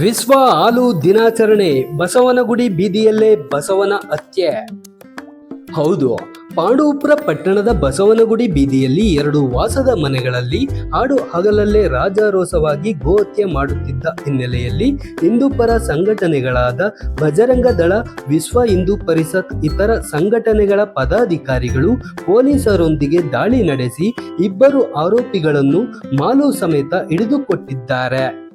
ವಿಶ್ವ ಹಾಲು ದಿನಾಚರಣೆ ಬಸವನಗುಡಿ ಬೀದಿಯಲ್ಲೇ ಬಸವನ ಹತ್ಯೆ. ಹೌದು, ಪಾಂಡವಪುರ ಪಟ್ಟಣದ ಬಸವನಗುಡಿ ಬೀದಿಯಲ್ಲಿ ಎರಡು ವಾಸದ ಮನೆಗಳಲ್ಲಿ ಹಾಡು ಹಗಲಲ್ಲೇ ರಾಜಾರೋಸವಾಗಿ ಗೋಹತ್ಯೆ ಮಾಡುತ್ತಿದ್ದ ಹಿನ್ನೆಲೆಯಲ್ಲಿ ಹಿಂದೂಪರ ಸಂಘಟನೆಗಳಾದ ಬಜರಂಗ ದಳ, ವಿಶ್ವ ಹಿಂದೂ ಪರಿಷತ್, ಇತರ ಸಂಘಟನೆಗಳ ಪದಾಧಿಕಾರಿಗಳು ಪೊಲೀಸರೊಂದಿಗೆ ದಾಳಿ ನಡೆಸಿ ಇಬ್ಬರು ಆರೋಪಿಗಳನ್ನು ಮಾಲು ಸಮೇತ ಹಿಡಿದುಕೊಟ್ಟಿದ್ದಾರೆ.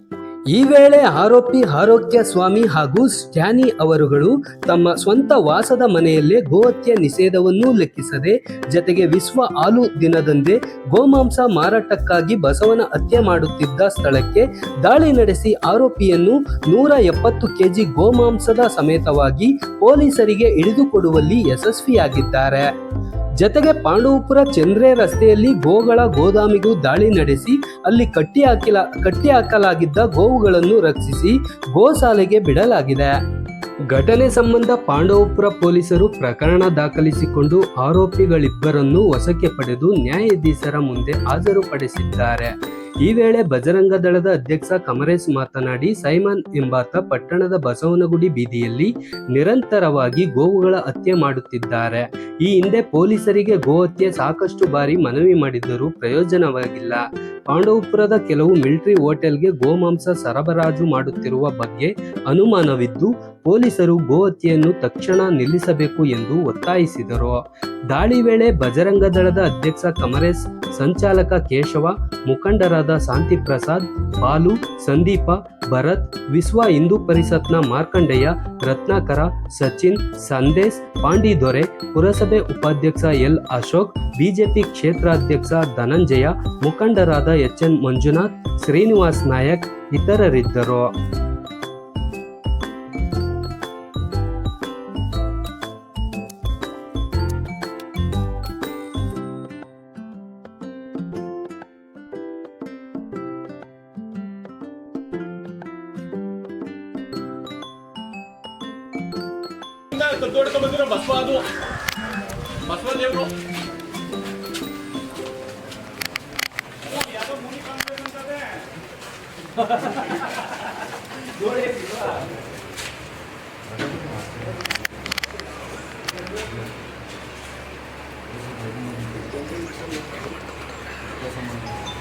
ಈ ವೇಳೆ ಆರೋಪಿ ಆರೋಗ್ಯ ಸ್ವಾಮಿ ಹಾಗೂ ಸ್ಟ್ಯಾನಿ ಅವರುಗಳು ತಮ್ಮ ಸ್ವಂತ ವಾಸದ ಮನೆಯಲ್ಲೇ ಗೋಹತ್ಯೆ ನಿಷೇಧವನ್ನೂ ಲೆಕ್ಕಿಸದೆ, ಜತೆಗೆ ವಿಶ್ವ ಹಾಲು ದಿನದಂದೇ ಗೋಮಾಂಸ ಮಾರಾಟಕ್ಕಾಗಿ ಬಸವನ ಹತ್ಯೆ ಮಾಡುತ್ತಿದ್ದ ಸ್ಥಳಕ್ಕೆ ದಾಳಿ ನಡೆಸಿ ಆರೋಪಿಯನ್ನು ನೂರ ಎಪ್ಪತ್ತು ಕೆಜಿ ಗೋಮಾಂಸದ ಸಮೇತವಾಗಿ ಪೊಲೀಸರಿಗೆ ಇಳಿದುಕೊಡುವಲ್ಲಿ ಯಶಸ್ವಿಯಾಗಿದ್ದಾರೆ. ಜತೆಗೆ ಪಾಂಡವಪುರ ಚಂದ್ರೆ ರಸ್ತೆಯಲ್ಲಿ ಗೋಗಳ ಗೋದಾಮಿಗೂ ದಾಳಿ ನಡೆಸಿ ಅಲ್ಲಿ ಕಟ್ಟಿ ಹಾಕಿಲ, ಕಟ್ಟಿ ಹಾಕಲಾಗಿದ್ದ ಗೋವುಗಳನ್ನು ರಕ್ಷಿಸಿ ಗೋಶಾಲೆಗೆ ಬಿಡಲಾಗಿದೆ. ಘಟನೆ ಸಂಬಂಧ ಪಾಂಡವಪುರ ಪೊಲೀಸರು ಪ್ರಕರಣ ದಾಖಲಿಸಿಕೊಂಡು ಆರೋಪಿಗಳಿಬ್ಬರನ್ನು ವಶಕ್ಕೆ ಪಡೆದು ನ್ಯಾಯಾಧೀಶರ ಮುಂದೆ ಹಾಜರುಪಡಿಸಿದ್ದಾರೆ. ಈ ವೇಳೆ ಬಜರಂಗ ದಳದ ಅಧ್ಯಕ್ಷ ಕಮರೇಶ್ ಮಾತನಾಡಿ, ಸೈಮನ್ ಎಂಬಾತ ಪಟ್ಟಣದ ಬಸವನಗುಡಿ ಬೀದಿಯಲ್ಲಿ ನಿರಂತರವಾಗಿ ಗೋವುಗಳ ಹತ್ಯೆ ಮಾಡುತ್ತಿದ್ದಾರೆ. ಈ ಹಿಂದೆ ಪೊಲೀಸರಿಗೆ ಗೋಹತ್ಯೆ ಸಾಕಷ್ಟು ಬಾರಿ ಮನವಿ ಮಾಡಿದ್ದರೂ ಪ್ರಯೋಜನವಾಗಿಲ್ಲ. ಪಾಂಡವಪುರದ ಕೆಲವು ಮಿಲಿಟರಿ ಹೋಟೆಲ್ಗೆ ಗೋಮಾಂಸ ಸರಬರಾಜು ಮಾಡುತ್ತಿರುವ ಬಗ್ಗೆ ಅನುಮಾನವಿದ್ದು, ಪೊಲೀಸರು ಗೋಹತ್ಯೆಯನ್ನು ತಕ್ಷಣ ನಿಲ್ಲಿಸಬೇಕು ಎಂದು ಒತ್ತಾಯಿಸಿದರು. ದಾಳಿ ವೇಳೆ ಬಜರಂಗ ದಳದ ಅಧ್ಯಕ್ಷ ಕಮರೇಶ್ ಸಂಚಾಲಕ ಕೇಶವ, ಮುಖಂಡರಾದ ಶಾಂತಿ ಪ್ರಸಾದ್ ಬಾಲು, ಸಂದೀಪ, ಭರತ್, ವಿಶ್ವ ಹಿಂದೂ ಪರಿಷತ್ನ ಮಾರ್ಕಂಡೇಯ, ರತ್ನಾಕರ, ಸಚಿನ್, ಸಂದೇಶ್, ಪಾಂಡಿದೊರೆ, ಪುರಸಭೆ ಉಪಾಧ್ಯಕ್ಷ ಎಲ್ ಅಶೋಕ್, ಬಿಜೆಪಿ ಕ್ಷೇತ್ರಾಧ್ಯಕ್ಷ ಧನಂಜಯ, ಮುಖಂಡರಾದ ಎಚ್ ಎನ್ ಮಂಜುನಾಥ್, ಶ್ರೀನಿವಾಸ್ ನಾಯಕ್ ಇತರರಿದ್ದರು. ಕದ್ದೋಡ್ಕೊಂಡ್ ಬಂದಿರೋ ಬಸವ ಅದು ಬಸವ ದೇವ್ರು ಇದು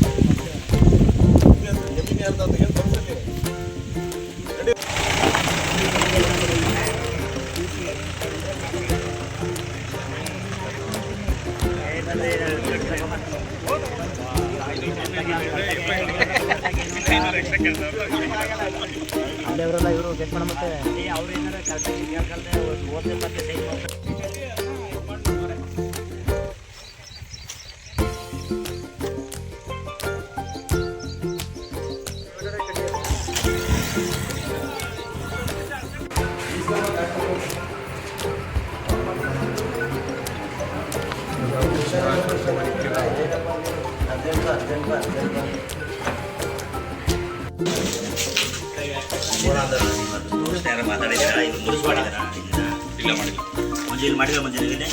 ಅಲ್ಲಿಯವರೆಲ್ಲ ಇವರು ಚೆಕ್ ಮಾಡಿ ಮತ್ತೆ ಅವ್ರು ಏನಾರ ಕಲ್ತೆ ಓದ್ಲೆ ಮತ್ತೆ ಸೈನ್ ಮಾಡ್ತಾರೆ ಮಾತಾಡಿದ್ದೀರಾ ಇಲ್ಲ ಮಾಡಿದ್ವಿ ಮಜ್ಜಿಗೆ ಮಾಡಿದ ಮಜ್ಜಿಗೆ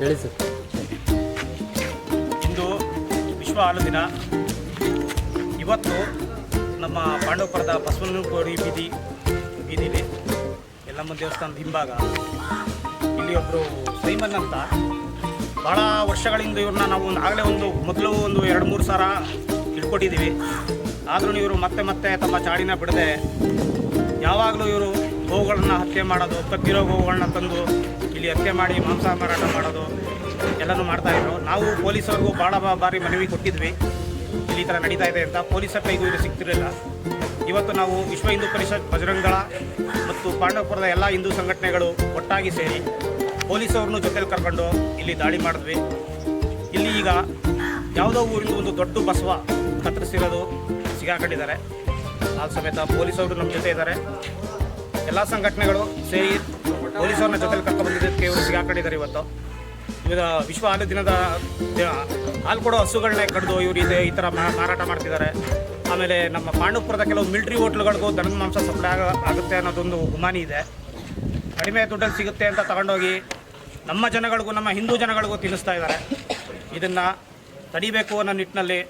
ಹೇಳಿ ಸರ್. ವಿಶ್ವ ಹಾಲು ದಿನ ಇವತ್ತು ನಮ್ಮ ಪಾಂಡವಪುರದ ಬಸವನಗುಡಿ ಬೀದಿ ಬೀದಿಲಿ ಎಲ್ಲಮ್ಮ ದೇವಸ್ಥಾನದ ಹಿಂಭಾಗ. ಇಲ್ಲಿ ಒಬ್ಬರು ಸೈಮನ್ ಅಂತ. ಭಾಳ ವರ್ಷಗಳಿಂದ ಇವ್ರನ್ನ ನಾವು ಆಗಲೇ ಒಂದು, ಮೊದಲು ಒಂದು ಎರಡು, ಮೂರು ಸಾರ ಇಟ್ಕೊಟ್ಟಿದ್ದೀವಿ ಆದರೂ ಇವರು ಮತ್ತೆ ಮತ್ತೆ ತಮ್ಮ ಚಾಡಿನ ಬಿಡದೆ ಯಾವಾಗಲೂ ಇವರು ಗೋವುಗಳನ್ನ ಹತ್ಯೆ ಮಾಡೋದು ಕತ್ತಿರೋ ಗೋವುಗಳನ್ನ ತಂದು ಇಲ್ಲಿ ಹತ್ಯೆ ಮಾಡಿ ಮಾಂಸ ಮಾರಾಟ ಮಾಡೋದು ಎಲ್ಲನೂ ಮಾಡ್ತಾಯಿದ್ರು ನಾವು ಪೊಲೀಸರಿಗೂ ಭಾಳ ಬಾರಿ ಮನವಿ ಕೊಟ್ಟಿದ್ವಿ. ಇಲ್ಲಿ ಈ ಥರ ನಡೀತಾ ಇದೆ ಅಂತ. ಪೊಲೀಸರ ಕೈಗೂ ಇದು ಸಿಗ್ತಿರಲಿಲ್ಲ. ಇವತ್ತು ನಾವು ವಿಶ್ವ ಹಿಂದೂ ಪರಿಷತ್ ಬಜರಂಗಳ ಮತ್ತು ಪಾಂಡವಪುರದ ಎಲ್ಲ ಹಿಂದೂ ಸಂಘಟನೆಗಳು ಒಟ್ಟಾಗಿ ಸೇರಿ ಪೊಲೀಸವ್ರನ್ನೂ ಜೊತೆಲಿ ಕರ್ಕೊಂಡು ಇಲ್ಲಿ ದಾಳಿ ಮಾಡಿದ್ವಿ. ಇಲ್ಲಿ ಈಗ ಯಾವುದೋ ಊರಿಂದ ಒಂದು ದೊಡ್ಡ ಬಸವ ಕತ್ತರಿಸಿರೋದು ಸಿಗಾಕೊಂಡಿದ್ದಾರೆ. ಆ ಸಮೇತ ಪೊಲೀಸವರು ನಮ್ಮ ಜೊತೆ ಇದ್ದಾರೆ. ಎಲ್ಲ ಸಂಘಟನೆಗಳು ಸೇರಿ ಪೊಲೀಸವ್ರನ್ನ ಜೊತೆಲಿ ಕರ್ಕೊಂಡು ಬಂದಿದ್ದಕ್ಕೆ ಇವರು ಸಿಗಾಕೊಂಡಿದ್ದಾರೆ ಇವತ್ತು. ವಿಶ್ವ ಹಾಲು ದಿನದ ಹಾಲು ಕೊಡೋ ಹಸುಗಳನ್ನೇ ಕಡಿದು ಇವರು ಇದೆ ಈ ಥರ ಮಾರಾಟ ಮಾಡ್ತಿದ್ದಾರೆ. ಆಮೇಲೆ ನಮ್ಮ ಪಾಂಡುಪುರದ ಕೆಲವು ಮಿಲ್ಟ್ರಿ ಹೋಟ್ಲುಗಳಿಗೂ ದನದ ಮಾಂಸ ಸಪ್ಲೈ ಆಗ, ಆಗುತ್ತೆ ಅನ್ನೋದೊಂದು ಗುಮಾನಿ ಇದೆ. ಕಡಿಮೆ ದುಡ್ಡಲ್ಲಿ ಸಿಗುತ್ತೆ ಅಂತ ತಗೊಂಡೋಗಿ ನಮ್ಮ ಜನಗಳಿಗೂ, ನಮ್ಮ ಹಿಂದೂ ಜನಗಳಿಗೂ ತಿನ್ನಿಸ್ತಾ ಇದ್ದಾರೆ. ಇದನ್ನು ತಡಿಬೇಕು ಅನ್ನೋ ನಿಟ್ಟಿನಲ್ಲಿ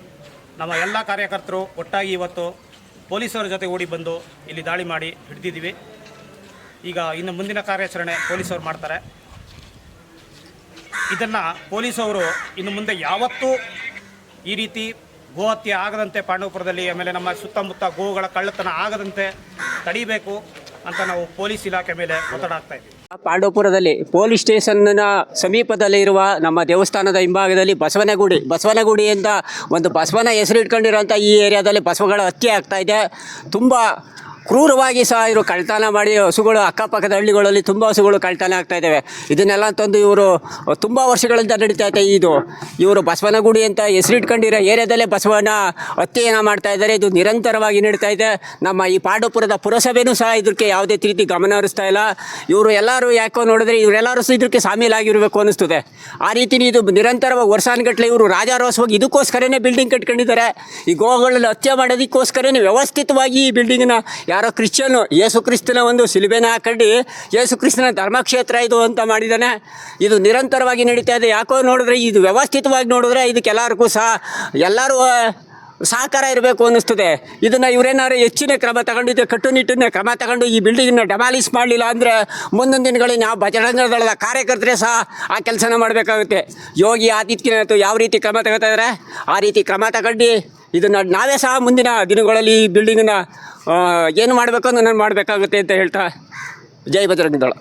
ನಮ್ಮ ಎಲ್ಲ ಕಾರ್ಯಕರ್ತರು ಒಟ್ಟಾಗಿ ಇವತ್ತು ಪೊಲೀಸರ ಜೊತೆ ಓಡಿ ಬಂದು ಇಲ್ಲಿ ದಾಳಿ ಮಾಡಿ ಹಿಡಿದಿದ್ದೀವಿ. ಈಗ ಇನ್ನು ಮುಂದಿನ ಕಾರ್ಯಾಚರಣೆ ಪೊಲೀಸರು ಮಾಡ್ತಾರೆ. ಇದನ್ನು ಪೊಲೀಸವರು ಇನ್ನು ಮುಂದೆ ಯಾವತ್ತೂ ಈ ರೀತಿ ಗೋ ಹತ್ಯೆ ಆಗದಂತೆ ಪಾಂಡವಪುರದಲ್ಲಿ, ಆಮೇಲೆ ನಮ್ಮ ಸುತ್ತಮುತ್ತ ಗೋವುಗಳ ಕಳ್ಳತನ ಆಗದಂತೆ ತಡಿಬೇಕು ಅಂತ ನಾವು ಪೊಲೀಸ್ ಇಲಾಖೆ ಮೇಲೆ ಒತ್ತಡ ಹಾಕ್ತಾ ಇದ್ದೀವಿ. ಪಾಂಡವಪುರದಲ್ಲಿ ಪೊಲೀಸ್ ಸ್ಟೇಷನ್ನ ಸಮೀಪದಲ್ಲಿ ಇರುವ ನಮ್ಮ ದೇವಸ್ಥಾನದ ಹಿಂಭಾಗದಲ್ಲಿ ಬಸವನಗುಡಿ, ಬಸವನಗುಡಿಯಿಂದ ಒಂದು ಬಸವನ ಹೆಸರು ಈ ಏರಿಯಾದಲ್ಲಿ ಬಸವಗಳ ಹತ್ಯೆ ಆಗ್ತಾ ಇದೆ. ತುಂಬ ಕ್ರೂರವಾಗಿ ಸಹ ಇವರು ಕಳ್ತನ ಮಾಡಿ ಹಸುಗಳು, ಅಕ್ಕಪಕ್ಕದ ಹಳ್ಳಿಗಳಲ್ಲಿ ತುಂಬ ಹಸುಗಳು ಕಳ್ತನ ಆಗ್ತಾ ಇದ್ದಾವೆ. ಇದನ್ನೆಲ್ಲ ತಂದು ಇವರು ತುಂಬ ವರ್ಷಗಳಿಂದ ನಡೀತಾ ಇದೆ ಇದು. ಇವರು ಬಸವನಗುಡಿ ಅಂತ ಹೆಸರಿಟ್ಕೊಂಡಿರೋ ಏರಿಯಾದಲ್ಲೇ ಬಸವನ ಹತ್ಯೆಯನ್ನು ಮಾಡ್ತಾ ಇದ್ದಾರೆ. ಇದು ನಿರಂತರವಾಗಿ ನಡೀತಾ ಇದೆ. ನಮ್ಮ ಈ ಪಾಂಡವಪುರದ ಪುರಸಭೆನೂ ಸಹ ಇದಕ್ಕೆ ಯಾವುದೇ ರೀತಿ ಗಮನ ಹರಿಸ್ತಾ ಇಲ್ಲ. ಇವರು ಎಲ್ಲರೂ ಯಾಕೋ ನೋಡಿದ್ರೆ ಇವರೆಲ್ಲರೂ ಸಹ ಇದಕ್ಕೆ ಸಾಮೀಲಾಗಿರಬೇಕು ಅನ್ನಿಸ್ತದೆ. ಆ ರೀತಿ ಇದು ನಿರಂತರವಾಗಿ ವರ್ಷಾನುಗಟ್ಟಲೆ ಇವರು ರಾಜಾರೋಸವಾಗಿ ಇದಕ್ಕೋಸ್ಕರನೇ ಬಿಲ್ಡಿಂಗ್ ಕಟ್ಕೊಂಡಿದ್ದಾರೆ. ಈ ಗೋವಾಗಳಲ್ಲಿ ಹತ್ಯೆ ಮಾಡೋದಕ್ಕೋಸ್ಕರನೇ ವ್ಯವಸ್ಥಿತವಾಗಿ ಈ ಬಿಲ್ಡಿಂಗ್ನ ಯಾರೋ ಕ್ರಿಶ್ಚಿಯನು, ಯೇಸು ಕ್ರಿಸ್ತನ ಒಂದು ಸಿಲುಬೆನ ಹಾಕೊಂಡು, ಯೇಸು ಕ್ರಿಸ್ತನ ಧರ್ಮಕ್ಷೇತ್ರ ಇದು ಅಂತ ಮಾಡಿದ್ದಾನೆ. ಇದು ನಿರಂತರವಾಗಿ ನಡೀತಾ ಇದೆ. ಯಾಕೋ ನೋಡಿದ್ರೆ ಇದು ವ್ಯವಸ್ಥಿತವಾಗಿ ನೋಡಿದ್ರೆ ಇದಕ್ಕೆಲ್ಲರಿಗೂ ಸಹ, ಎಲ್ಲರೂ ಸಹಕಾರ ಇರಬೇಕು ಅನ್ನಿಸ್ತದೆ. ಇದನ್ನು ಇವರೇನಾದ್ರು ಹೆಚ್ಚಿನ ಕ್ರಮ ತಗೊಂಡಿದ್ದೆ ಕಟ್ಟುನಿಟ್ಟಿನ ಕ್ರಮ ತಗೊಂಡು ಈ ಬಿಲ್ಡಿಂಗನ್ನು ಡೆಮಾಲಿಸ್ ಮಾಡಲಿಲ್ಲ ಅಂದರೆ ಮುಂದಿನ ದಿನಗಳಲ್ಲಿ ನಾವು ಬಜರಂಗ ಕಾರ್ಯಕರ್ತರೇ ಸಹ ಆ ಕೆಲಸನ ಮಾಡಬೇಕಾಗುತ್ತೆ. ಯೋಗಿ ಆದಿತ್ಯನಾಥ್ ಯಾವ ರೀತಿ ಕ್ರಮ ತಗೋತಾ ಇದ್ದಾರೆ ಆ ರೀತಿ ಕ್ರಮ ತಗೊಂಡು ಇದನ್ನು ನಾವೇ ಸಹ ಮುಂದಿನ ದಿನಗಳಲ್ಲಿ ಈ ಬಿಲ್ಡಿಂಗನ್ನು ಏನು ಮಾಡಬೇಕು ನಾನು ಮಾಡಬೇಕಾಗುತ್ತೆ ಅಂತ ಹೇಳ್ತಾ, ಜೈ ಬಜರಂಗ ದಳ.